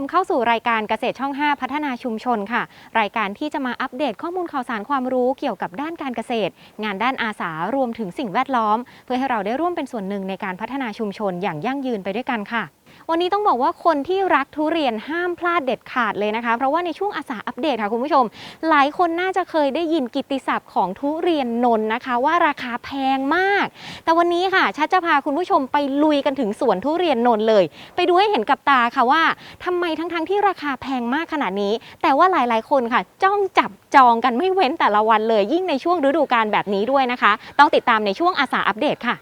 มเข้าสู่รายการเกษตรช่อง 5 พัฒนาชุมชนค่ะ รายการที่จะมาอัปเดตข้อมูลข่าวสารความรู้เกี่ยวกับด้านการเกษตร งานด้านอาสารวมถึงสิ่งแวดล้อม เพื่อให้เราได้ร่วมเป็นส่วนหนึ่งในการพัฒนาชุมชนอย่างยั่งยืนไปด้วยกันค่ะ วันนี้ต้องบอกว่าคนที่รักทุเรียนห้ามพลาดเด็ดขาดเลยนะคะ เพราะว่าในช่วงอาสาอัปเดตค่ะคุณผู้ชม หลายคนน่าจะเคยได้ยินกิตติศัพท์ของทุเรียนนนนะคะ ว่าราคาแพงมาก แต่วันนี้ค่ะชัดจะพาคุณผู้ชมไปลุยกันถึงสวนทุเรียนนนเลย ไปดูให้เห็นกับตาค่ะว่าทำไมทั้งๆที่ราคาแพงมากขนาดนี้ แต่ว่าหลายๆคนค่ะจ้องจับจองกันไม่เว้นแต่ละวันเลย ยิ่งในช่วงฤดูกาลแบบนี้ด้วยนะคะ ต้องติดตามในช่วงอาสาอัปเดตค่ะ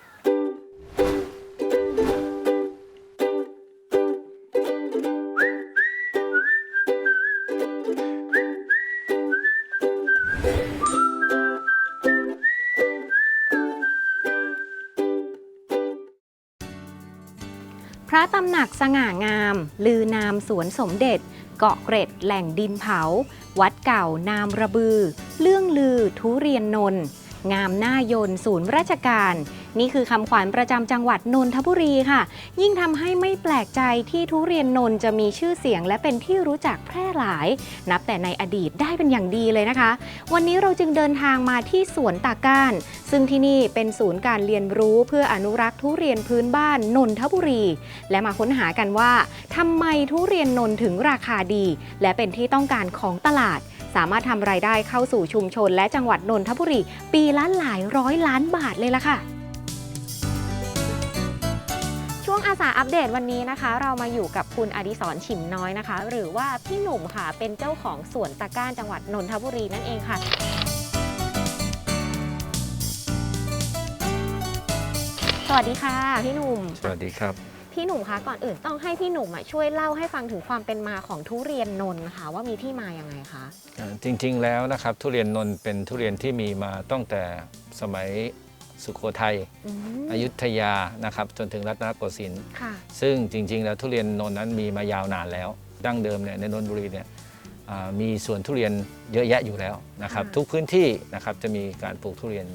ตำหนักสง่างาม ลือนามสวนสมเด็จ เกาะเกร็ดแหล่งดินเผา วัดเก่านามระบือ เรื่องลือทุเรียนนน งามหน้ายนศูนย์ราชการ นี่คือคำขวัญประจำจังหวัดนนทบุรีค่ะ ยิ่งทำให้ไม่แปลกใจที่ทุเรียนนนจะมีชื่อเสียงและเป็นที่รู้จักแพร่หลาย นับแต่ในอดีตได้เป็นอย่างดีเลยนะคะ วันนี้เราจึงเดินทางมาที่สวนตาก้าน ซึ่งที่นี่เป็นศูนย์การเรียนรู้เพื่ออนุรักษ์ทุเรียนพื้นบ้านนนทบุรี และมาค้นหากันว่าทำไมทุเรียนนนถึงราคาดี และเป็นที่ต้องการของตลาดสามารถทำรายได้เข้าสู่ชุมชนและจังหวัดนนทบุรี ปีละหลายร้อยล้านบาทเลยล่ะค่ะ วงอาสาอัปเดตวันนี้นะคะ เรามาอยู่กับคุณอดิศรฉิมน้อยนะคะ หรือว่าพี่หนุ่มค่ะเป็นเจ้าของสวนตะก้านจังหวัดนนทบุรีนั่นเองค่ะ สวัสดีค่ะ พี่หนุ่ม สวัสดีครับ พี่หนุ่มคะก่อนอื่นต้องให้พี่หนุ่มอะช่วยเล่าให้ฟังถึงความเป็นมาของทุเรียนนนท์ค่ะ ว่ามีที่มาอย่างไงคะเอ่อจริงๆแล้วนะครับทุเรียนนนท์เป็นทุเรียนที่มีมาตั้งแต่สมัย สุโขทัยอืมอยุธยานะครับจนถึงรัตนโกสินทร์ ค่ะ ซึ่งจริง ๆ แล้วทุเรียนนนท์นั้นมีมายาวนานแล้ว ดั้งเดิมเนี่ยในนนทบุรีเนี่ยอ่ามีสวนทุเรียนเยอะแยะอยู่แล้วนะครับ ค่ะ ทุกพื้นที่นะครับจะมีการปลูกทุเรียน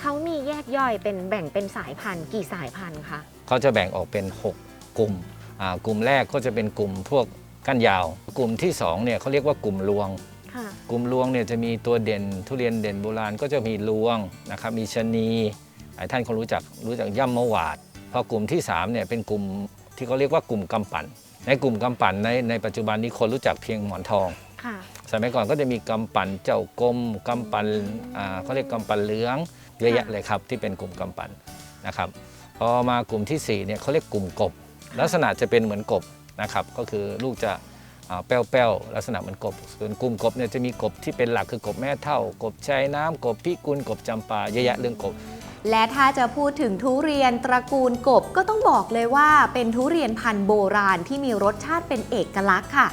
เขามีแยกย่อยเป็นแบ่งเป็นสายพันธุ์กี่สายพันธุ์คะ เขาจะแบ่งออกเป็น 6 กลุ่มอ่ากลุ่มแรกก็จะเป็นกลุ่มพวกก้านยาว กลุ่มที่2เนี่ยเขาเรียกว่ากลุ่มรวงค่ะ กลุ่มรวงเนี่ยจะมีตัวเด่นทุเรียนเด่นโบราณก็จะมีรวงนะครับมีชะนีหลายท่านคงรู้จักรู้จักย่ำมะหวาดพอกลุ่มที่3เนี่ยเป็นกลุ่มที่เขาเรียกว่ากลุ่มกำปั่นในกลุ่มกำปั่นในในปัจจุบันนี้คนรู้จักเพียงหมอนทองค่ะสมัยก่อนก็จะมีกำปั่นเจ้ากรมกำปั่นอ่าเขาเรียกกำปั่นเหลืองเยอะแยะเลยครับที่เป็นกลุ่มกำปั่นนะครับพอมากลุ่มทีสี่4เนี่ยเขาเรียกกลุ่มกบ ลักษณะจะเป็นเหมือนกบนะครับก็คือลูกจะ อ่าแป้วลักษณะเหมือนกบ ส่วนกลุ่มกบเนี่ยจะมีกบที่เป็นหลักคือกบแม่เท่า กบชายน้ำกบพิกุลกบจำปาเยอะแยะเรื่องกบ และถ้าจะพูดถึงทุเรียนตระกูลกบก็ต้องบอกเลยว่าเป็นทุเรียนพันธุ์โบราณที่มีรสชาติเป็นเอกลักษณ์ค่ะ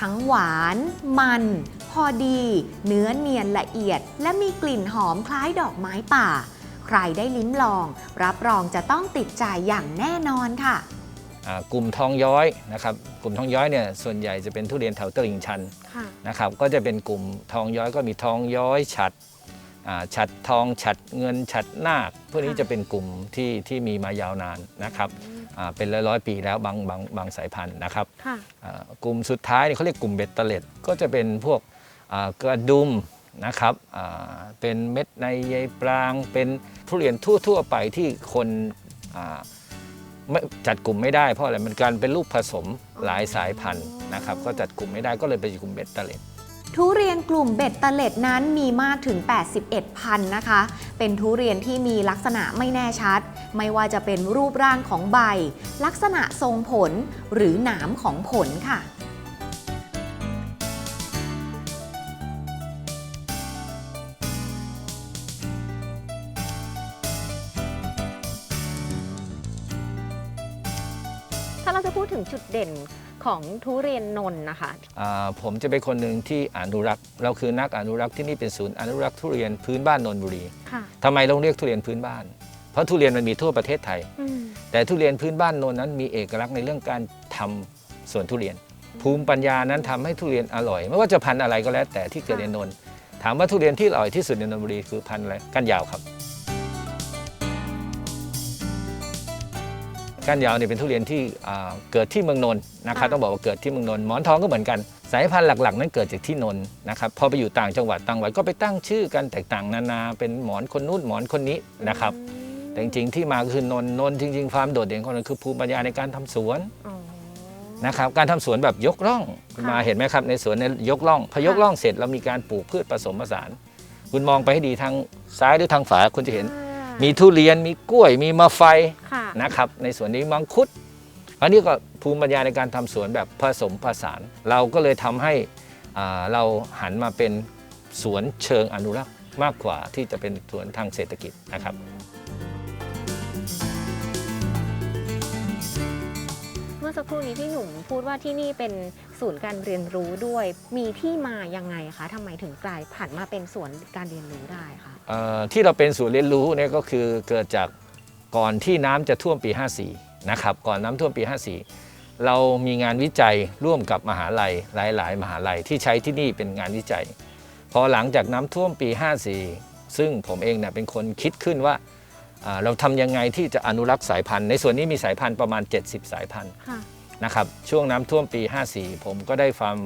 ทั้งหวาน มัน พอดี เนื้อเนียนละเอียด และมีกลิ่นหอมคล้ายดอกไม้ป่า ใครได้ลิ้มลอง รับรองจะต้องติดใจอย่างแน่นอนค่ะ กลุ่มทองย้อยนะครับกลุ่มทองย้อยเนี่ยส่วนใหญ่จะเป็นทุเรียนแถวตลิ่งชันค่ะนะครับก็จะเป็นกลุ่มทองย้อยก็มีทองย้อยฉัดอ่าฉัดทองฉัดเงินฉัดนาคพวกนี้ค่ะจะเป็นกลุ่มที่ที่มีมายาวนานนะครับอ่าเป็นร้อยร้อยๆปีแล้วบางบางบางสายพันธุ์นะครับค่ะอ่ากลุ่มสุดท้ายนี่เขาเรียกกลุ่มเบ็ดเตล็ดก็จะเป็นพวกอ่ากระดุมนะครับอ่าเป็นเม็ดในใยปรางเป็นทุเรียนทั่ว ๆ ไปที่คนอ่า ไม่จัดกลุ่มไม่ได้เพราะอะไรมันการเป็นลูกผสมหลายสายพันธุ์นะครับก็จัดกลุ่มไม่ได้ก็เลยไปกลุ่มเบ็ดเตล็ดทุเรียนกลุ่มเบ็ดเตล็ดนั้นมีมากถึง 81 พันธุ์นะคะ เป็นทุเรียนที่มีลักษณะไม่แน่ชัด ไม่ว่าจะเป็นรูปร่างของใบ ลักษณะทรงผลหรือหนามของผลค่ะ ถ้าเราจะพูดถึงจุดเด่นของทุเรียนนนท์นะคะ อ่าผมจะเป็นคนหนึ่งที่อนุรักษ์เราคือนักอนุรักษ์ที่นี่เป็นศูนย์อนุรักษ์ทุเรียนพื้นบ้านนนทบุรีค่ะ ทำไมต้องเรียกทุเรียนพื้นบ้าน เพราะทุเรียนมันมีทั่วประเทศไทยแต่ทุเรียนพื้นบ้านนนท์นั้นมีเอกลักษณ์ในเรื่องการทำสวนทุเรียน ภูมิปัญญานั้นทำให้ทุเรียนอร่อย ไม่ว่าจะพันธุ์อะไรก็แล้วแต่ที่เกิดในนนท์ถามว่าทุเรียนที่อร่อยที่สุดในนนทบุรีคือพันธุ์อะไรก้านยาวครับ ก้านยาวเนี่ยเป็นทุเรียนที่อ่าเกิดที่เมืองนนท์นะครับค่ะต้องบอกว่าเกิดที่เมืองนนท์หมอนทองก็เหมือนกัน สายพันธุ์หลักๆ นั้นเกิดจากที่นนท์นะครับพอไปอยู่ต่างจังหวัดต่างจังหวัดก็ไปตั้งชื่อกันแตกต่างนานา เป็นหมอนคนนู้นหมอนคนนี้นะครับแต่จริงๆที่มาคือนนท์นนท์จริงๆความโดดเด่นของมันคือภูมิปัญญาในการทำสวนอ๋อนะครับการทำสวนแบบยกร่องคุณค่ะมาเห็นไหมครับในสวนในยยกร่องพอยกค่ะร่องเสร็จเรามีการปลูกพืชผสมผสาน คุณมองไปให้ดีทางซ้ายหรือทางขวาคุณจะเห็น มีทุเรียนมีกล้วยมีมะไฟค่ะนะครับ ในสวนนี้มังคุด อันนี้ก็ภูมิปัญญาในการทำสวนแบบผสมผสาน เราก็เลยทำให้อ่าเราหันมาเป็นสวนเชิงอนุรักษ์มากกว่าที่จะเป็นสวนทางเศรษฐกิจนะครับ เมื่อสักครู่นี้พี่หนุ่มพูดว่าที่นี่เป็นศูนย์การเรียนรู้ด้วย มีที่มายังไงคะทำไมถึงกลายผันมาเป็นศูนย์การเรียนรู้ได้คะเอ่อที่เราเป็นศูนย์เรียนรู้เนี่ยก็คือเกิดจากก่อนที่น้ำจะท่วมปี 54 นะครับก่อนน้ำท่วมปี 54 เรามีงานวิจัยร่วมกับมหาลัยหลาย ๆ มหาลัยที่ใช้ที่นี่เป็นงานวิจัย พอหลังจากน้ำท่วมปี 54 ซึ่งผมเองเนี่ยเป็นคนคิดขึ้นว่าอ่า เราทำยังไงที่จะอนุรักษ์สายพันธุ์ ในส่วนนี้มีสายพันธุ์ประมาณ 70 สายพันธุ์ค่ะนะครับช่วงน้ำท่วมปี 54 ผมก็ได้ความ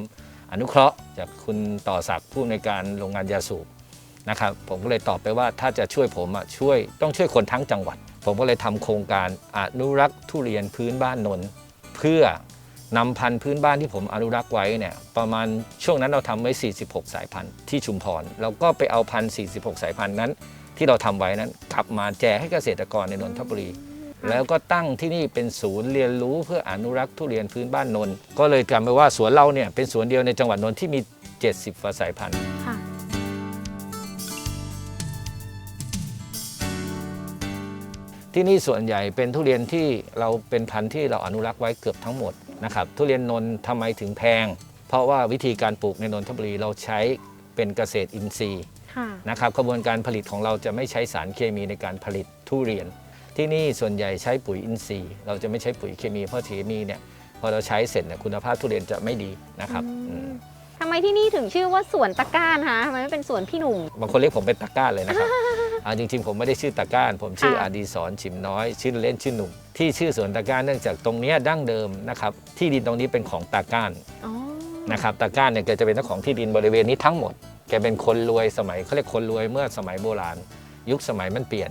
อนุเคราะห์ จากคุณต่อศักดิ์ผู้ในวยการโรงงานยาสูบนะครับผมก็เลยตอบไปว่าถ้าจะช่วยผมอะช่วยต้องช่วยคนทั้งจังหวัด ผมก็เลยทำโครงการอนุรักษ์ทุเรียนพื้นบ้านนนท์เพื่อนำพันธุ์พื้นบ้านที่ผมอนุรักษ์ไว้เนี่ยประมาณช่วงนั้นเราทำไว้ 46 สายพันธุ์ที่ชุมพรเราก็ไปเอาพันธุ์46 สายพันธุ์นั้น ที่เราทำไว้นั้นกลับมาแจกให้เกษตรกรในนนทบุรี แล้วก็ตั้งที่นี่เป็นศูนย์เรียนรู้เพื่ออนุรักษ์ทุเรียนพื้นบ้านนนท์ก็เลยกลายเป็นว่าสวนเราเนี่ยเป็นสวนเดียวในจังหวัดนนท์ที่มี 70กว่าสายพันธุ์ค่ะที่นี่ส่วนใหญ่เป็นทุเรียนที่เราเป็นพันธุ์ที่เราอนุรักษ์ไว้เกือบทั้งหมดนะครับทุเรียนนนท์ทำไมถึงแพง เพราะว่าวิธีการปลูกในนนทบุรีเราใช้เป็นเกษตรอินทรีย์ค่ะ นะครับกระบวนการผลิตของเราจะไม่ใช้สารเคมีในการผลิตทุเรียน ที่นี่ส่วนใหญ่ใช้ปุ๋ยอินทรีย์ เราจะไม่ใช้ปุ๋ยเคมีเพราะเคมีเนี่ยพอเราใช้เสร็จเนี่ยคุณภาพทุเรียนจะไม่ดีนะครับอืมทำไมที่นี่ถึงชื่อว่าสวนตะกร้านคะทำไมไม่เป็นสวนพี่หนุ่มบางคนเรียกผมเป็นตะกร้าเลยนะครับอ่าจริงๆผมไม่ได้ชื่อตะกร้าน ผมชื่อค่ะอดีศรชิมน้อยชื่อเล่นชื่อหนุ่มที่ชื่อสวนตะกร้าเนื่องจากตรงเนี้ยดั้งเดิมนะครับที่ดินตรงนี้เป็นของตะกร้านอ๋อนะครับตะกร้านเนี่ยแกจะเป็นเจ้าของที่ดินบริเวณนี้ทั้งหมด แกเป็นคนรวยสมัยเขาเรียกคนรวยเมื่อสมัยโบราณ ยุคสมัยมันเปลี่ยน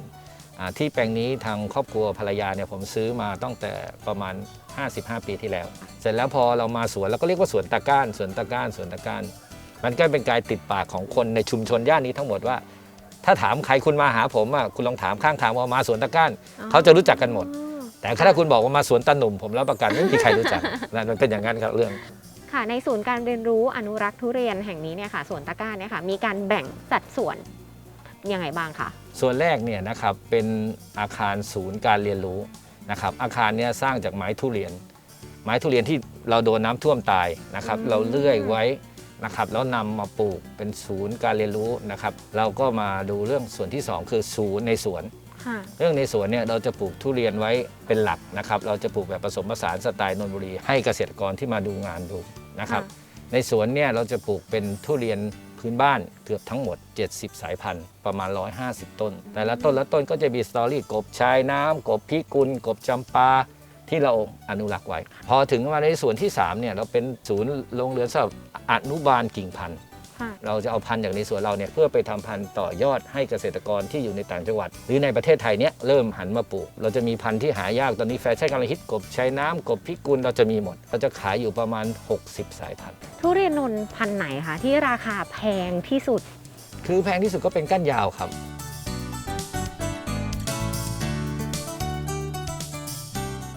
อ่าที่แปลงนี้ทางครอบครัวภรรยาเนี่ยผมซื้อมาตั้งแต่ประมาณ 55 ปีที่แล้ว เสร็จแล้วพอเรามาสวนเราก็เรียกว่าสวนตะกร้านสวนตะกร้านสวนตะกร้าน มันก็เป็นการติดปากของคนในชุมชนย่านนี้ทั้งหมดว่า ถ้าถามใครคุณมาหาผมอะคุณลองถามข้างทางว่ามาสวนตะกร้าน เขาจะรู้จักกันหมด แต่ถ้าคุณบอกว่ามาสวนตาหนุ่มผมรับประกันไม่มีใครรู้จักนั่นมันเป็นอย่างนั้นครับเรื่อง ค่ะในศูนย์การเรียนรู้อนุรักษ์ทุเรียนแห่งนี้เนี่ยค่ะสวนตะกร้าเนี่ยค่ะมีการแบ่งสัดส่วนยังไงบ้างคะส่วนแรกเนี่ยนะครับเป็นอาคารศูนย์การเรียนรู้นะครับอาคารเนี้สร้างจากไม้ทุเรียน ไม้ทุเรียนที่เราโดนน้ำท่วมตายนะครับอืมเราเลื่อยไว้นะครับแล้วนำมาปลูกเป็นศูนย์การเรียนรู้นะครับ เราก็มาดูเรื่องส่วนที่สองคือศูนย์ในสวนค่ะเรื่องในสวนเนี่ยเราจะปลูกทุเรียนไว้เป็นหลักนะครับ เราจะปลูกแบบผสมผสานสไตล์นนทบุรี ให้เกษตรกรที่มาดูงานดู นะครับ ในสวนเนี่ยเราจะปลูกเป็นทุเรียนพื้นบ้านเกือบทั้งหมด 70 สายพันธุ์ประมาณ 150 ต้น แต่ละต้นละต้นก็จะมีสตอรี่กบชายน้ำกบพิกุล กบจำปาที่เราอนุรักษ์ไว้ พอถึงมาในส่วนที่3เนี่ยเราเป็นศูนย์โรงเรือนสำหรับอนุบาลกิ่งพันธุ์ค่ะ เราจะเอาพันธุ์จากในสวนเราเนี่ยเพื่อไปทำพันธุ์ต่อยอดให้เกษตรกรที่อยู่ในต่างจังหวัด หรือในประเทศไทยเนี่ยเริ่มหันมาปลูก เราจะมีพันธุ์ที่หายากตอนนี้แฟชั่นกำลังฮิตกบใช้น้ำกบพิกุลเราจะมีหมด เราจะขายอยู่ประมาณ 60 สายพันธุ์ ทุเรียนนนท์พันธุ์ไหนคะที่ราคาแพงที่สุด คือแพงที่สุดก็เป็นก้านยาวครับ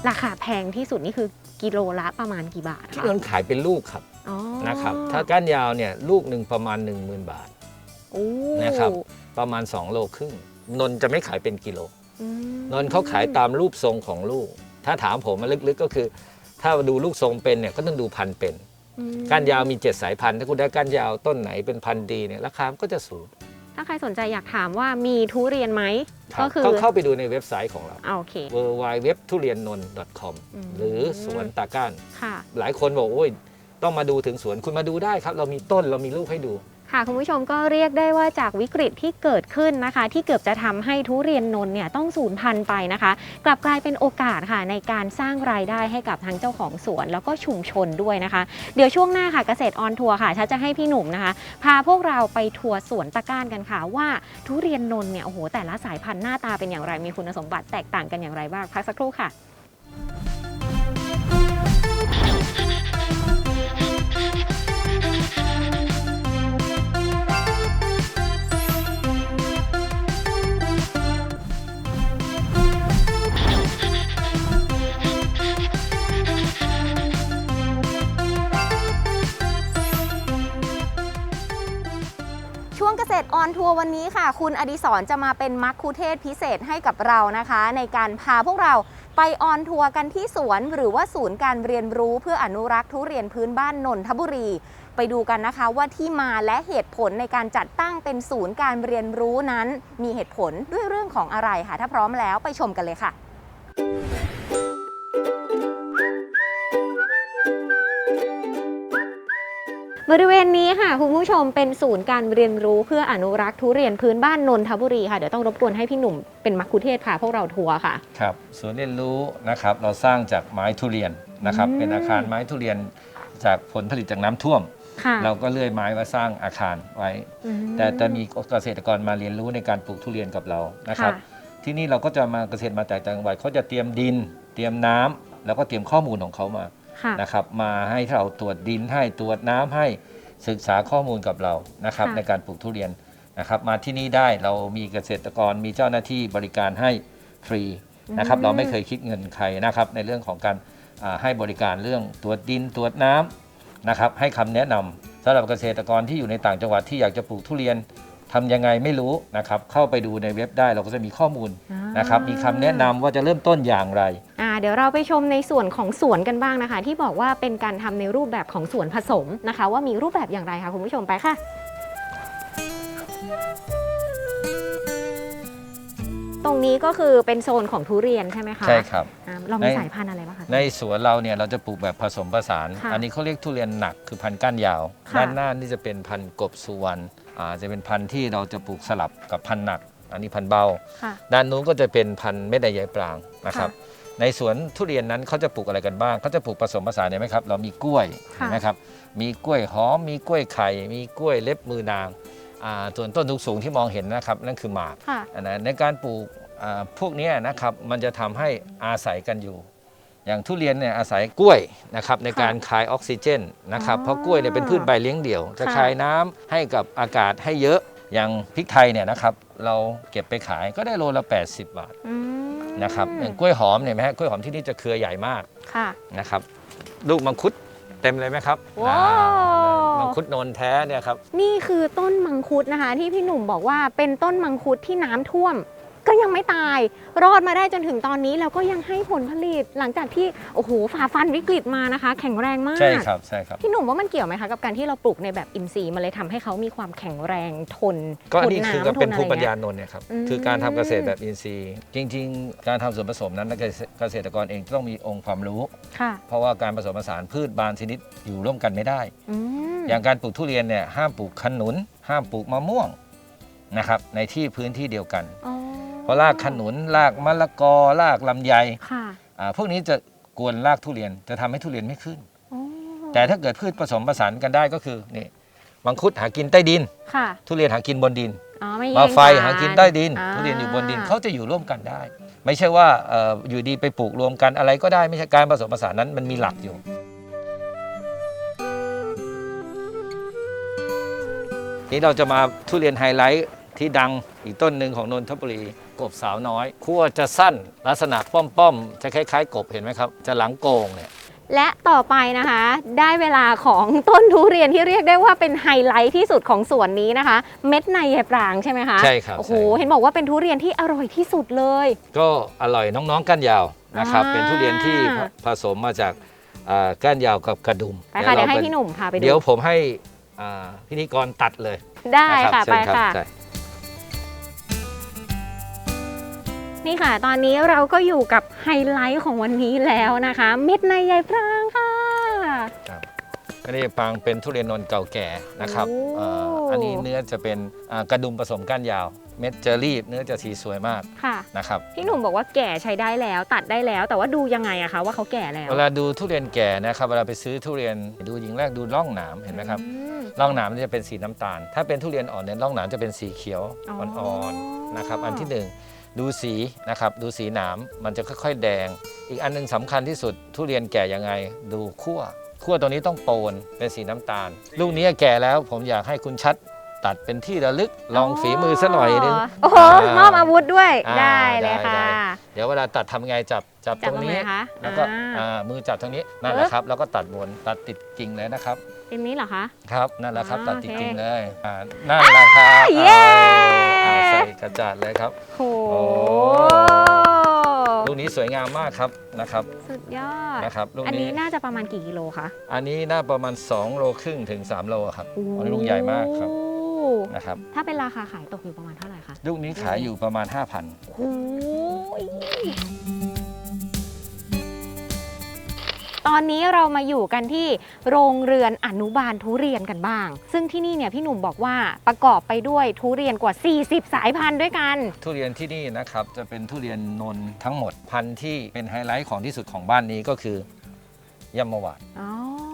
ราคาแพงที่สุดนี่คือกิโลละประมาณกี่บาทที่คะนนท์ขายเป็นลูกครับอ๋อ นะครับถ้าก้านยาวเนี่ยลูกหนึ่งประมาณ 10,000 บาทโอ้นะครับประมาณ 2 โลครึ่งนนท์จะไม่ขายเป็นกิโลอืมนนท์เขาขายตามรูปทรงของลูก ถ้าถามผมมาลึกๆก็คือ ถ้าดูลูกทรงเป็นเนี่ยก็ต้องดูพันธุ์เป็นอืมก้านยาวมี 7 สายพันธุ์ถ้าคุณได้ก้านยาวต้นไหนเป็นพันธุ์ดีเนี่ยราคามันก็จะสูงถ้าใครสนใจอยากถามว่ามีทุเรียนไหมครับก็คือเข้าเข้าไปดูในเว็บไซต์ของเราอ่าโอเค w w w ทุเรียนนน .com อืมหรือสวนตาก้านค่ะหลายคนบอกโอ้ย ต้องมาดูถึงสวนคุณมาดูได้ครับ เรามีต้นเรามีลูกให้ดู ค่ะคุณผู้ชมก็เรียกได้ว่าจากวิกฤตที่เกิดขึ้นนะคะ ที่เกือบจะทำให้ทุเรียนนนท์เนี่ยต้องสูญพันธุ์ไปนะคะ กลับกลายเป็นโอกาสค่ะในการสร้างรายได้ให้กับทั้งเจ้าของสวน แล้วก็ชุมชนด้วยนะคะ เดี๋ยวช่วงหน้าค่ะเกษตรออนทัวร์ค่ะชัดจะให้พี่หนุ่มนะคะ พาพวกเราไปทัวร์สวนตะก้านกันค่ะ ว่าทุเรียนนนท์เนี่ยโอ้โหแต่ละสายพันธุ์หน้าตาเป็นอย่างไรมีคุณสมบัติแตกต่างกันอย่างไรบ้างพักสักครู่ค่ะ ค่ะคุณอดิศรจะมาเป็นมัคคุเทศก์พิเศษให้กับเรานะคะ ในการพาพวกเราไปออนทัวร์กันที่สวนหรือว่าศูนย์การเรียนรู้เพื่ออนุรักษ์ทุเรียนพื้นบ้านนนทบุรี ไปดูกันนะคะว่าที่มาและเหตุผลในการจัดตั้งเป็นศูนย์การเรียนรู้นั้น มีเหตุผลด้วยเรื่องของอะไรค่ะถ้าพร้อมแล้วไปชมกันเลยค่ะ บริเวณนี้ค่ะคุณผู้ชมเป็นศูนย์การเรียนรู้เพื่ออนุรักษ์ทุเรียนพื้นบ้านนนทบุรีค่ะเดี๋ยวต้องรบกวนให้พี่หนุ่มเป็นมัคคุเทศก์พาพวกเราทัวร์ค่ะครับสวนเรียนรู้นะครับเราสร้างจากไม้ทุเรียนนะครับอืมเป็นอาคารไม้ทุเรียนจากผลผลิตจากน้ำท่วมค่ะเราก็เลื่อยไม้มาสร้างอาคารไว้อืมแต่จะมีเกษตรกรมาเรียนรู้ในการปลูกทุเรียนกับเรานะครับค่ะที่นี่เราก็จะมาเกษตรมาจากต่างจังหวัดเขาจะเตรียมดิน เตรียมน้ำแล้วก็เตรียมข้อมูลของเขามา ค่ะ นะครับมาให้เราตรวจดินให้ตรวจน้ำให้ศึกษาข้อมูลกับเรานะครับค่ะ ในการปลูกทุเรียนนะครับมาที่นี่ได้เรามีเกษตรกรมีเจ้าหน้าที่บริการให้ฟรีนะครับเราไม่เคยคิดเงินใครนะครับในเรื่องของการอ่าให้บริการเรื่องตรวจดินตรวจน้ำนะครับให้คำแนะนำสำหรับเกษตรกรที่อยู่ในต่างจังหวัดที่อยากจะปลูกทุเรียนทำยังไงไม่รู้นะครับเข้าไปดูในเว็บได้เราก็จะมีข้อมูล อ่านะครับมีคำแนะนำว่าจะเริ่มต้นอย่างไรอ่า เดี๋ยวเราไปชมในส่วนของสวนกันบ้างนะคะ ที่บอกว่าเป็นการทำในรูปแบบของสวนผสมนะคะ ว่ามีรูปแบบอย่างไรคะคุณผู้ชมไปค่ะตรงนี้ก็คือเป็นโซนของทุเรียนใช่ไหมคะใช่ครับอ่าเรามีในสายพันธุ์อะไรบ้างคะในสวนเราเนี่ยเราจะปลูกแบบผสมผสานค่ะอันนี้เขาเรียกทุเรียนหนักคือพันธุ์ก้านยาวค่ะด้านหน้านี่จะเป็นพันธุ์กบสุวรรณอ่าจะเป็นพันธุ์ที่เราจะปลูกสลับกับพันธุ์หนัก อันนี้พันธุ์เบาค่ะด้านนู้นก็จะเป็นพันธุ์เม็ดใยายปรางนะครับค่ ในสวนทุเรียนนั้นเขาจะปลูกอะไรกันบ้างเขาจะปลูกผสมผสานเห็นไหมครับ เรามีกล้วยค่ะ เห็นไหมครับ มีกล้วยหอม มีกล้วยไข่ มีกล้วยเล็บมือนางอ่าส่วนต้นสูงๆที่มองเห็นนะครับนั่นคือหมากค่ะ อันนั้นในการปลูกอ่าพวกเนี้ยนะครับมันจะทำให้อาศัยกันอยู่ อย่างทุเรียนเนี่ยอาศัยกล้วยนะครับในการคายออกซิเจนนะครับอ๋อเพราะกล้วยเนี่ยเป็นพืชใบเลี้ยงเดี่ยว จะค่ะ คายน้ำให้กับอากาศให้เยอะอย่างพริกไทยเนี่ยนะครับเราเก็บไปขายก็ได้โลละ 80 บาท อืม นะครับอย่างกล้วยหอมเนี่ยไหมฮะกล้วยหอมที่นี่จะเครือใหญ่มากค่ะนะครับ ลูกมังคุดเต็มเลยไหมครับว้าวอ่ามังคุดโนนแท้เนี่ยครับ นี่คือต้นมังคุดนะคะ ที่พี่หนุ่มบอกว่าเป็นต้นมังคุดที่น้ำท่วม ก็ยังไม่ตาย รอดมาได้จนถึงตอนนี้แล้วก็ยังให้ผลผลิตหลังจากที่โอ้โหฝ่าฟันวิกฤตมานะคะ แข็งแรงมากใช่ครับใช่ครับพี่หนุ่มว่ามันเกี่ยวไหมคะกับการที่เราปลูกในแบบอินทรีย์มันเลยทำให้เขามีความแข็งแรงทนก็อันนี้ทคือน้ำก็เป็นทภูมิปัญอะไรญาเงี้ยนนท์เนี่ยครับอืมคือการทำเกษตรแบบอินทรีย์ จริง ๆ การทำส่วนผสมนั้นเกษตรกรเองต้องมีองค์ความรู้ค่ะเพราะว่าการผสมผสานพืชบางชนิดอยู่ร่วมกันไม่ได้ อืมอย่างการปลูกทุเรียนเนี่ยห้ามปลูกขนุน ห้ามปลูกมะม่วงนะครับในที่พื้นที่เดียวกัน อ๋อ เพราะรากขนุนรากมะละกอรากลำไยค่ะอ่าพวกนี้จะกวนรากทุเรียนจะทำให้ทุเรียนไม่ขึ้น อ๋อแต่ถ้าเกิดพืชผสมผสานกันได้ก็คือนี่มังคุดหากินใต้ดิน ค่ะทุเรียนหากินบนดิน อ๋อไม่แย่งมาไฟกัหากินใต้ดินอ่าทุเรียนอยู่บนดินเขาจะอยู่ร่วมกันได้ ไม่ใช่ว่าเอ่ออยู่ดีไปปลูกรวมกันอะไรก็ได้ไม่ใช่การผสมผสานนั้นมันมีหลักอยู่ นี่เราจะมาทุเรียนไฮไลท์ที่ดังอีกต้นหนึ่งของนนทบุรี กบสาวน้อยขั้วจะสั้นลักษณะป้อมๆจะคล้ายๆ กบเห็นไหมครับ จะหลังโกงเนี่ยและต่อไปนะคะ ได้เวลาของต้นทุเรียนที่เรียกได้ว่าเป็นไฮไลท์ที่สุดของสวนนี้นะคะ เม็ดในยายปรางใช่ไหมคะใช่ครับโอ้โหใช่ครับเห็นบอกว่าเป็นทุเรียนที่อร่อยที่สุดเลย ก็อร่อยน้องๆก้านยาวนะครับอ่าเป็นทุเรียนที่ผผสมมาจากอ่าก้านยาวกับกระดุมไปค่ะเดี๋ยวราให้พี่หนุ่มพาไปดูเดี๋ยวผมให้อ่าพิธีกรตัดเลยได้นรับค่ะเชิไปญรับค่ะ นี่ค่ะ ตอนนี้เราก็อยู่กับไฮไลท์ของวันนี้แล้วนะคะ เม็ดในใยพรางค่ะครับอันนี้ปางเป็นทุเรียนนนท์เก่าแก่นะครับโอ้เอ่ออันนี้เนื้อจะเป็นอ่ากระดุมผสมก้านยาว เม็ดจะรีบเนื้อจะสีสวยมากค่ะนะครับพี่หนุ่มบอกว่าแก่ใช้ได้แล้ว ตัดได้แล้ว แต่ว่าดูยังไงอะคะว่าเขาแก่แล้วเวลาดูทุเรียนแก่นะครับเวลาไปซื้อทุเรียนดูอย่างแรกดูร่องหนามเห็นไหมครับอืมร่องหนามจะเป็นสีน้ำตาล ถ้าเป็นทุเรียนอ่อนเนี่ยร่องหนามจะเป็นสีเขียวอ๋ออ่อ่อนๆนะครับอันที่หนึ่ง ดูสีนะครับดูสีหนามมันจะค่อยๆ แดง อีกอันหนึงสำคัญที่สุดทุเรียนแก่ยังไง ดูขั้วขั้วตัวนี้ต้องโปนเป็นสีน้ำตาล ลูกนี้แก่แล้วผมอยากให้คุณชัดตัดเป็นที่ระลึกลองฝีมือซะหน่อยนึงโอ้โหอ่ามอบอาวุธด้วยอ่าได้เลยได้ค่ะได้เดี๋ยวเวลาตัดทำไงจับจับจัตบรงตรงนี้ไหนคะแล้วก็อ่าอ่ามือจับตรงนี้นั่นแหปึ๊ละบครับ แล้วก็ตัดบนตัดติดกิ่งเลยนะครับเต็มนี้เหรอคะครับนั่นแหละครับอ่าตัดติดโอเคกิ่งเลยอ่านั่นแหละครับเย้เอาเอาใส่กระจาดเลยครับโอ้โอ้ ลูกนี้สวยงามมากครับนะครับสุดยอดนะครับลูกอันนี้นี้น่าจะประมาณกี่กิโลคะอันนี้น่าประมาณ 2 โลครึ่งถึง 3 โลครับอันนี้ลูกใหญ่มากครับโอ้นะครับ ถ้าเป็นราคาขายตกอยู่ประมาณเท่าไหร่คะ ลูกนี้ขายอยู่ประมาณ 5,000 โอ้ย ตอนนี้เรามาอยู่กันที่โรงเรือนอนุบาลทุเรียนกันบ้าง ซึ่งที่นี่เนี่ยพี่หนุ่มบอกว่าประกอบไปด้วยทุเรียนกว่า 40 สายพันธุ์ด้วยกัน ทุเรียนที่นี่นะครับจะเป็นทุเรียนนนท์ทั้งหมดพันธุ์ที่เป็นไฮไลท์ของที่สุดของบ้านนี้ก็คือยำมะหวานอ๋อ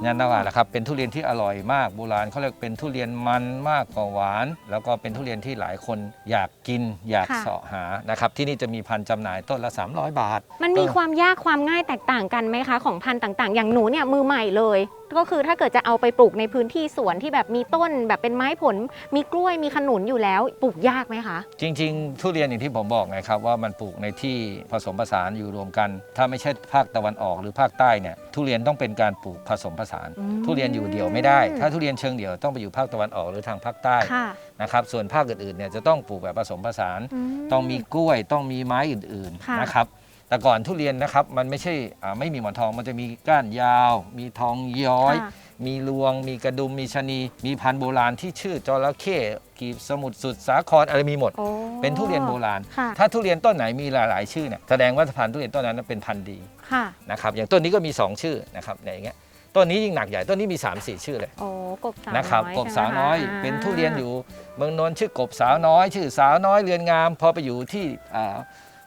ยำมะหวานนะครับเป็นทุเรียนที่อร่อยมากโบราณเขาเรียกเป็นทุเรียนมันมากกว่าหวาน แล้วก็เป็นทุเรียนที่หลายคนอยากกินอยากเสาะหานะครับที่นี่จะมีพันธุ์จำหน่ายต้นละ 300 บาทมันมีความยากความง่ายแตกต่างกันไหมคะ ของพันธุ์ต่างๆ อย่างหนูเนี่ยมือใหม่เลย ก็คือถ้าเกิดจะเอาไปปลูกในพื้นที่สวนที่แบบมีต้นแบบเป็นไม้ผล มีกล้วยมีขนุนอยู่แล้ว ปลูกยากไหมคะ จริง ๆ ทุเรียนอย่างที่ผมบอกไงครับว่ามันปลูกในที่ผสมผสานอยู่รวมกัน ถ้าไม่ใช่ภาคตะวันออกหรือภาคใต้เนี่ยทุเรียนต้องเป็นการปลูกผสมผสาน อืม ทุเรียนอยู่เดี่ยวไม่ได้ ถ้าทุเรียนเชิงเดี่ยวต้องไปอยู่ภาคตะวันออกหรือทางภาคใต้ค่ะนะครับส่วนภาคอื่นๆเนี่ยจะต้องปลูกแบบผสมผสานมต้องมีกล้วยต้องมีไม้อื่นค่ะ ๆนะครับ แต่ก่อนทุเรียนนะครับมันไม่ใช่อ่าไม่มีหมอนทองมันจะมีก้านยาว มีทองย้อย ค่ะ มีรวง มีกระดุมมีชะนี มีพันธุ์โบราณที่ชื่อจระเข้กีบสมุทรสุดสาครอะไรมีหมด โอ้เป็นทุเรียนโบราณ ค่ะถ้าทุเรียนต้นไหนมีหลาย ๆ ชื่อเนี่ยแสดงว่าพันธุ์ทุเรียนต้นนั้นเป็นพันธุ์ดีค่ะ นะครับอย่างต้นนี้ก็มี 2 ชื่อนะครับเนี่ยอย่างเงี้ยต้นนี้ยิ่งหนักใหญ่ต้นนี้มี 3 4 ชื่อเลยโอ้กบสาวนะครับน้อยกบใช่สาวไหมน้อยคะเป็นทุเรียนอยู่เมืองนนท์ชื่อกบสาวน้อย ชื่อสาวน้อยเรือนงาม พอไปอยู่ที่อ่า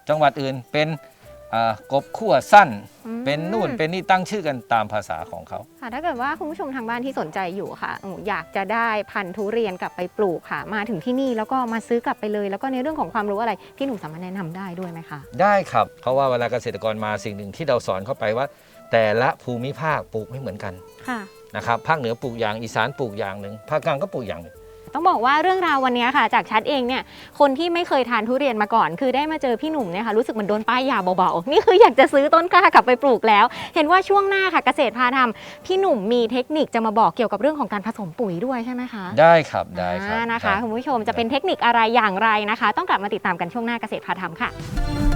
จังหวัดอื่นเป็นอ่า กบขั้วสั้นอืมเป็นนู่นเป็นนี่ตั้งชื่อกันตามภาษาของเขาค่ะถ้าเกิดว่าคุณผู้ชมทางบ้านที่สนใจอยู่ค่ะโอ้อยากจะได้พันธุ์ทุเรียนกลับไปปลูกค่ะ มาถึงที่นี่แล้วก็มาซื้อกลับไปเลย แล้วก็ในเรื่องของความรู้อะไรพี่หนุ่มสามารถแนะนำได้ด้วยไหมคะได้ครับเพราะว่าเวลาเกษตรกรมาสิ่งหนึ่งที่เราสอนเข้าไปว่า แต่ละภูมิภาคปลูกไม่เหมือนกันค่ะนะครับภาคเหนือปลูกอย่างอีสานปลูกอย่างหนึ่งภาคกลางก็ปลูกอย่างหนึ่ง ต้องบอกว่าเรื่องราววันนี้ค่ะ จากชัดเองเนี่ยคนที่ไม่เคยทานทุเรียนมาก่อน คือได้มาเจอพี่หนุ่มเนี่ยค่ะรู้สึกเหมือนโดนป้ายยาเบาๆนี่คืออยากจะซื้อต้นกล้ากลับไปปลูกแล้ว เห็นว่าช่วงหน้าค่ะเกษตรพาทำพี่หนุ่มมีเทคนิคจะมาบอกเกี่ยวกับเรื่องของการผสมปุ๋ยด้วยใช่ไหมคะได้ครับได้ครับอ่านะคะได้คุณผู้ชมจะเป็นเทคนิคอะไรอย่างไรนะคะ ต้องกลับมาติดตามกันช่วงหน้าเกษตรพาทำค่ะ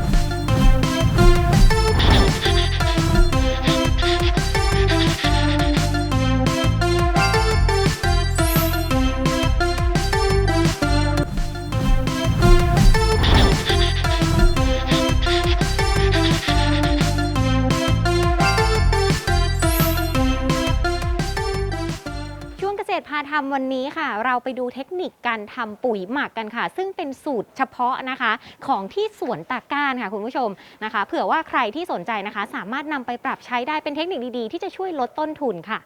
ษตรพาทำวันนี้ค่ะ เราไปดูเทคนิคการทำปุ๋ยหมักกันค่ะ ซึ่งเป็นสูตรเฉพาะนะคะ ของที่สวนตาก้านค่ะคุณผู้ชมนะคะ เผื่อว่าใครที่สนใจนะคะ สามารถนำไปปรับใช้ได้เป็นเทคนิคดีๆ ที่จะช่วยลดต้นทุนค่ะ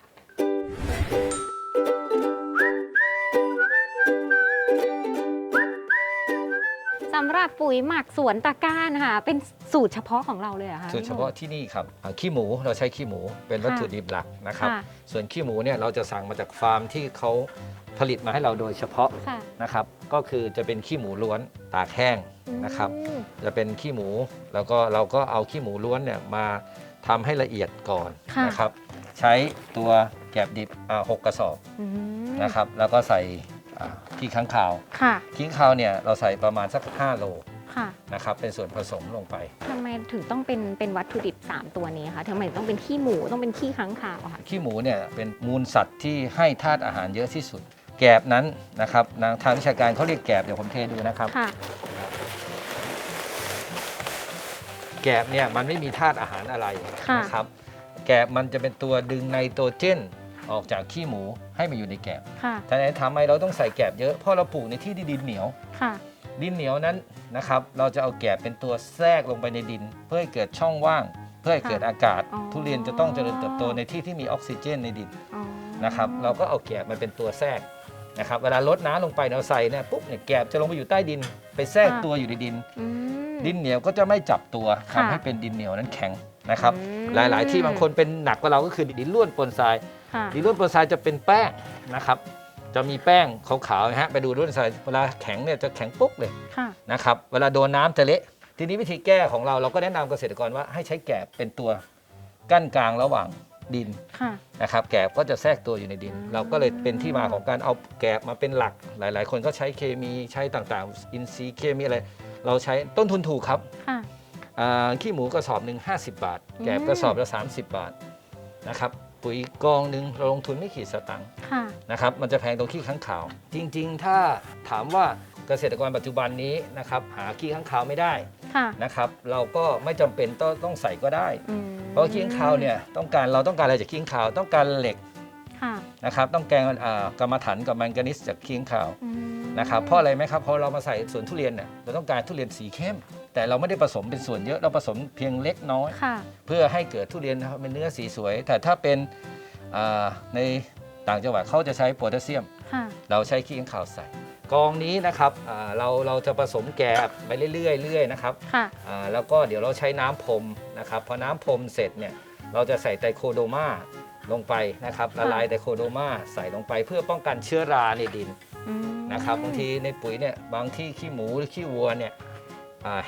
สำหรับปุ๋ยหมักสวนตะก้านค่ะเป็นสูตรเฉพาะของเราเลยเหรอคะสูตรเฉพาะที่นี่ครับอ่าขี้หมูเราใช้ขี้หมูเป็นวัตถุดิบหลักนะครับ ค่ะส่วนขี้หมูเนี่ยเราจะสั่งมาจากฟาร์มที่เขาผลิตมาให้เราโดยเฉพาะค่ะนะครับ ก็คือจะเป็นขี้หมูล้วนตากแห้งนะครับ อืมจะเป็นขี้หมูแล้วก็เราก็เอาขี้หมูล้วนเนี่ยมาทำให้ละเอียดก่อนค่ะ นะครับ ใช้ตัวแกบดิบอ่าหกกระสอบอืม นะครับ แล้วก็ใส่ อ่าขี้ค้างคาวค่ะ ขี้ค้างคาวเนี่ยเราใส่ประมาณสัก 5 โลค่ะนะครับเป็นส่วนผสมลงไป ทำไมถึงต้องเป็นเป็นวัตถุดิบ 3 ตัวนี้คะทำไมต้องเป็นขี้หมูต้องเป็นขี้ค้างคาวอะค่ะขี้หมูเนี่ยเป็นมูลสัตว์ที่ให้ธาตุอาหารเยอะที่สุด แกบนั้นนะครับนะทางวิชาการเขาเรียกแกบเดี๋ยวผมเทดูนะครับ ค่ะ แกบเนี่ยมันไม่มีธาตุอาหารอะไรค่ะ นะครับ แกบมันจะเป็นตัวดึงไนโตรเจน ออกจากขี้หมูให้มาอยู่ในแกบค่ะท่านไหนถามไหมเราต้องใส่แกบเยอะ เพราะเราปลูกในที่ที่ดินเหนียว ค่ะ ดินเหนียวนั้นนะครับ เราจะเอาแกบเป็นตัวแทรกลงไปในดิน เพื่อให้เกิดช่องว่าง เพื่อให้เกิดอากาศ อ๋อ ทุเรียนจะต้องเจริญเติบโตในที่ที่มีออกซิเจนในดินอ๋อนะครับ เราก็เอาแกบมาเป็นตัวแทรกนะครับ เวลาลดน้ำลงไปเราใส่เนี่ยปุ๊บเนี่ยแกบจะลงไปอยู่ใต้ดิน ไปแทรกตัวอยู่ในดิน อืม ดินเหนียวก็จะไม่จับตัวค่ะทำให้เป็นดินเหนียวนั้นแข็งนะครับ อืม หลาย ๆ ที่บางคนเป็นหนักกว่าเราก็คือดินล้วนปนทราย ค่ะดินล้วนปนทรายจะเป็นแป้งนะครับ จะมีแป้งขาวๆนะฮะไปดูล้วนทรายเวลาแข็งเนี่ยจะแข็งปุ๊กเลยค่ะนะครับเวลาโดนน้ำจะเละทีนี้วิธีแก้ของเราเราก็แนะนำเกษตรกรว่าให้ใช้แกบเป็นตัวกั้นกลางระหว่างดินค่ะ นะครับ แกบก็จะแทรกตัวอยู่ในดินอืมเราก็เลยเป็นที่มาของการเอาแกบมาเป็นหลักหลาย ๆ คนก็ใช้เคมีใช้ต่างๆ อินทรีย์เคมีอะไรเราใช้ต้นทุนถูกครับ ค่ะ อ่าขี้หมูกระสอบหนึ่ง50 บาท แกบอืมกระสอบละ30 บาทนะครับ ปุ๋ยกองหนึ่งเราลงทุนไม่ขีดสตังค์ค่ะ นะครับมันจะแพงตรงขี้ข้างขาว จริง ๆ ถ้าถามว่าเกษตรกรปัจจุบันนี้นะครับหาขี้ข้างขาวไม่ได้ค่ะนะครับ เราก็ไม่จำเป็นต้องต้องใส่ก็ได้ อืมเพราะขี้ข้างขาวเนี่ยต้องการเราต้องการอะไรจากขี้ข้างขาว ต้องการเหล็กค่ะนะครับต้องการอ่ากรรมฐานกับแมงกานิสจากขี้ข้างขาวอืมนะครับเพราะอะไรไหมครับเพราะเรามาใส่สวนทุเรียนเนี่ยเราต้องการทุเรียนสีเข้ม แต่เราไม่ได้ผสมเป็นส่วนเยอะเราผสมเพียงเล็กน้อย ค่ะ เพื่อให้เกิดทุเรียนนะครับเป็นเนื้อสีสวย แต่ถ้าเป็นอ่าในต่างจังหวัดเขาจะใช้โพแทสเซียม ค่ะ เราใช้ขี้ข้างขาวใส่ กองนี้นะครับอ่าเราเราจะผสมแกบไปเรื่อยๆเรื่อยๆนะครับค่ะ อ่าแล้วก็เดี๋ยวเราใช้น้ำพรมนะครับพอน้ำพรมเสร็จเนี่ยเราจะใส่ไตรโคโดมาลงไปนะครับละลายไตรโคโดมาใส่ลงไปเพื่อป้องกันเชื้อราในดิน อืมนะครับบางทีในปุ๋ยเนี่ยบางที่ขี้หมูหรือขี้วัวเนี่ยอ่า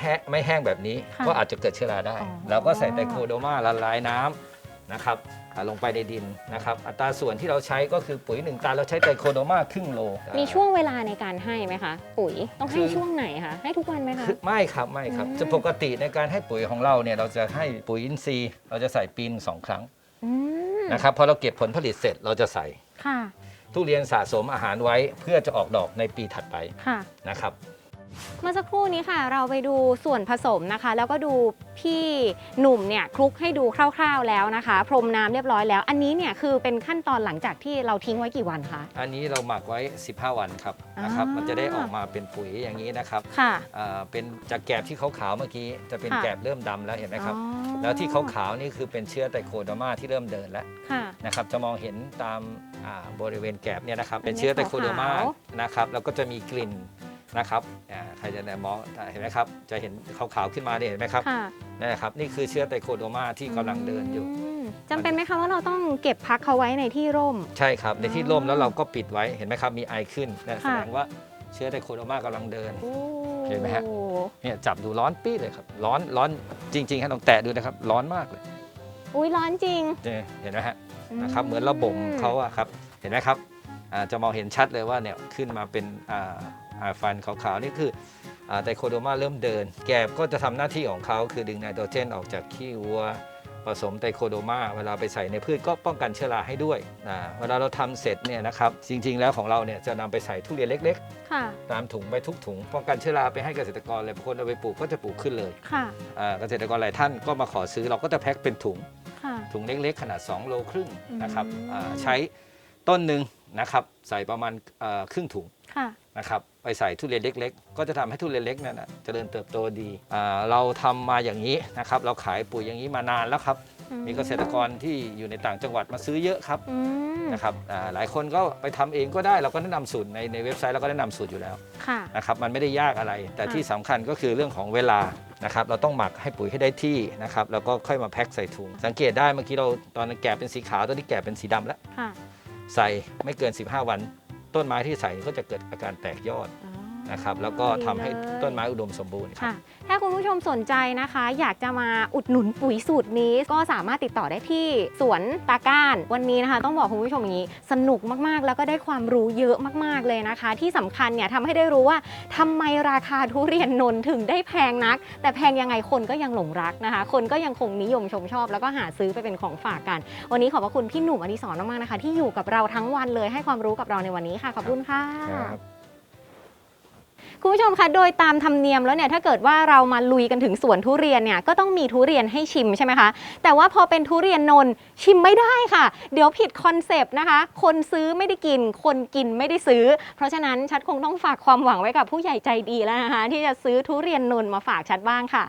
แห้งไม่แห้งแบบนี้ค่ะก็อาจจะเกิดเชื้อราได้ อ๋อ เราก็ใส่ไตรโคโดมาละลายน้ำนะครับอ่าลงไปในดินนะครับ อัตราส่วนที่เราใช้ก็คือปุ๋ยหนึ่งตันเราใช้ไตรโคโดมาครึ่งโล มีช่วงเวลาในการให้ไหมคะ ปุ๋ยต้องให้คือ ช่วงไหนคะ ให้ทุกวันไหมคะ คือไม่ครับไม่ครับอืม จะปกติในการให้ปุ๋ยของเราเนี่ยเราจะให้ปุ๋ยอินทรีย์ เราจะใส่ปีนงสองครั้งอืมนะครับพอเราเก็บผลผลิตเสร็จเราจะใส่ ค่ะทุเรียนสะสมอาหารไว้เพื่อจะออกดอกในปีถัดไปค่ะ นะครับ เมื่อสักครู่นี้ค่ะ เราไปดูส่วนผสมนะคะ แล้วก็ดูพี่หนุ่มเนี่ยคลุกให้ดูคร่าวๆแล้วนะคะ พรมน้ำเรียบร้อยแล้ว อันนี้เนี่ยคือเป็นขั้นตอนหลังจากที่เราทิ้งไว้กี่วันคะ อันนี้เราหมักไว้ 15 วันครับนะครับ อ่ามั มันจะได้ออกมาเป็นปุ๋ยอย่างนี้นะครับค่ะ อ่าเป็นจากแกบที่ขาวๆเมื่อกี้จะเป็นค่ะ แกบเริ่มดำแล้วเห็นไหมครับ อ๋อแล้วที่ขาวๆนี่คือเป็นเชื้อไตรโคโดมาที่เริ่มเดินแล้วค่ะ นะครับ จะมองเห็นตามอ่าบริเวณแกบเนี่ยนะครับ เป็เป็นนเชื้อไตรโคโดมาขาว นะครับ แล้วก็จะมีกลิ่น นะครับอ่าใครจะได้มองเห็นไหมครับ จะเห็นขาวๆขึ้นมาเนี่ยเห็นไหมครับค่ะนี่นะครับ นี่คือเชื้อไตรโคโดมาที่กำลังเดินอยู่ มจำเป็นไหมคะว่าเราต้องเก็บพักเขาไว้ในที่ร่ม ใช่ครับ ในที่อ๋อร่มแล้วเราก็ปิดไว้เห็นไหมครับ มีไอขึ้นนั่นแสค่ะดงว่าเชื้อไตรโคโดมากำลังเดิน โอ้เห็นไหมฮะ เนี่ยจับดูร้อนปี้เลยครับ ร้อนร้อนจริงๆฮะลองแตะดูนะครับ ร้อนมากเลยอุ้ยร้อนจริงเนี่ยเห็นไหมฮะนะครับเหมือนเราบ่มเขาอะครับเห็นไหมครับอ่าจะมองเห็นชัดเลยว่าเนี่ยขึ้นมาเป็นอ่าอ่า ฟันขาวๆนี่คืออ่าไตรโคโดมาเริ่มเดิน แกบก็จะทำหน้าที่ของเขาคือดึงไนโตรเจนออกจากขี้วัว ผสมไตรโคโดมาเวลาไปใส่ในพืชก็ป้องกันเชื้อราให้ด้วยอ่าเวลาเราทำเสร็จเนี่ยนะครับจริง ๆ แล้วของเราเนี่ยจะนำไปใส่ทุเรียนเล็กค่ะๆตามถุงไปทุกถุง ป้องกันเชื้อราไปให้เกษตรกรเลยบางคนเอาไปปลูกก็จะปลูกขึ้นเลยค่ะอ่าเกษตรกรหลายท่านก็มาขอซื้อเราก็จะแพ็คเป็นถุงค่ะถุงเล็กๆ ขนาด 2 โลครึ่งนะครับอืมอ่าใช้ต้นหนึ่งนะครับใส่ประมาณเอ่อครึ่งถุงค่ะ นะครับไปใส่ทุเรียนเล็ก ๆ ก็จะทำให้ทุเรียนเล็กนั่นนะเจริญเติบโตดีอ่าเราทำมาอย่างนี้นะครับเราขายปุ๋ยอย่างนี้มานานแล้วครับ มีเกษตรกรที่อยู่ในต่างจังหวัดมาซื้อเยอะครับอืมนะครับอ่าหลายคนก็ไปทำเองก็ได้เราก็แนะนำสูตรในในเว็บไซต์เราก็แนะนำสูตรอยู่แล้วค่ะนะครับมันไม่ได้ยากอะไร แต่ค่ะที่สำคัญก็คือเรื่องของเวลานะครับเราต้องหมักให้ปุ๋ยให้ได้ที่นะครับแล้วก็ค่อยมาแพ็คใส่ถุง สังเกตได้เมื่อกี้เราตอนนั้นแกะเป็นสีขาวตอนนี้แกะเป็นสีดำแล้วค่ะใส่ไม่เกิน 15 วัน ต้นไม้ที่ใส่ก็จะเกิดอาการแตกยอด นะครับแล้วก็ทำให้ดีเลยต้นไม้อุดมสมบูรณ์ครับ ค่ะ ถ้าคุณผู้ชมสนใจนะคะ อยากจะมาอุดหนุนปุ๋ยสูตรนี้ ก็สามารถติดต่อได้ที่สวนตาก้าน วันนี้นะคะ ต้องบอกคุณผู้ชมอย่างนี้ สนุกมากๆ แล้วก็ได้ความรู้เยอะมากๆเลยนะคะ ที่สำคัญเนี่ยทำให้ได้รู้ว่าทำไมราคาทุเรียนนนท์ถึงได้แพงนัก แต่แพงยังไงคนก็ยังหลงรักนะคะ คนก็ยังคงนิยมชมชอบ แล้วก็หาซื้อไปเป็นของฝากกัน วันนี้ขอบพระคุณพี่หนุ่มอดิศรมากๆนะคะ ที่อยู่กับเราทั้งวันเลยให้ความรู้กับเราในวันนี้ค่ะขอบคุณค่ะ ครับ คุณผู้ชมคะโดยตามธรรมเนียมแล้วเนี่ยถ้าเกิดว่าเรามาลุยกันถึงสวนทุเรียนเนี่ยก็ต้องมีทุเรียนให้ชิมใช่ไหมคะแต่ว่าพอเป็นทุเรียนนน์ชิมไม่ได้ค่ะ เดี๋ยวผิดคอนเซปต์นะคะ คนซื้อไม่ได้กิน คนกินไม่ได้ซื้อ เพราะฉะนั้นชัดคงต้องฝากความหวังไว้กับผู้ใหญ่ใจดีแล้วนะคะ ที่จะซื้อทุเรียนนน์มาฝากชัดบ้างค่ะ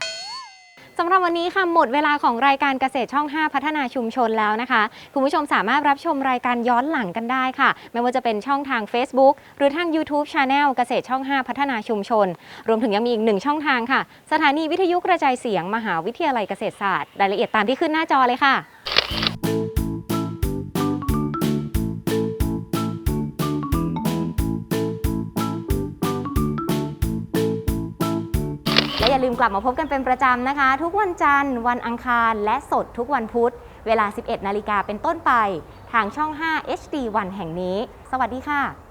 สำหรับวันนี้ค่ะหมดเวลาของรายการเกษตรช่อง 5 พัฒนาชุมชนแล้วนะคะ คุณผู้ชมสามารถรับชมรายการย้อนหลังกันได้ค่ะ ไม่ว่าจะเป็นช่องทาง Facebook หรือทาง YouTube Channel เกษตรช่อง 5 พัฒนาชุมชน รวมถึงยังมีอีกหนึ่งช่องทางค่ะ สถานีวิทยุกระจายเสียง มหาวิทยาลัยเกษตรศาสตร์ รายละเอียดตามที่ขึ้นหน้าจอเลยค่ะ และอย่าลืมกลับมาพบกันเป็นประจำนะคะ ทุกวันจันทร์ วันอังคารและสดทุกวันพุธ เวลา 11 นาฬิกาเป็นต้นไป ทางช่อง 5 HD 1 แห่งนี้ สวัสดีค่ะ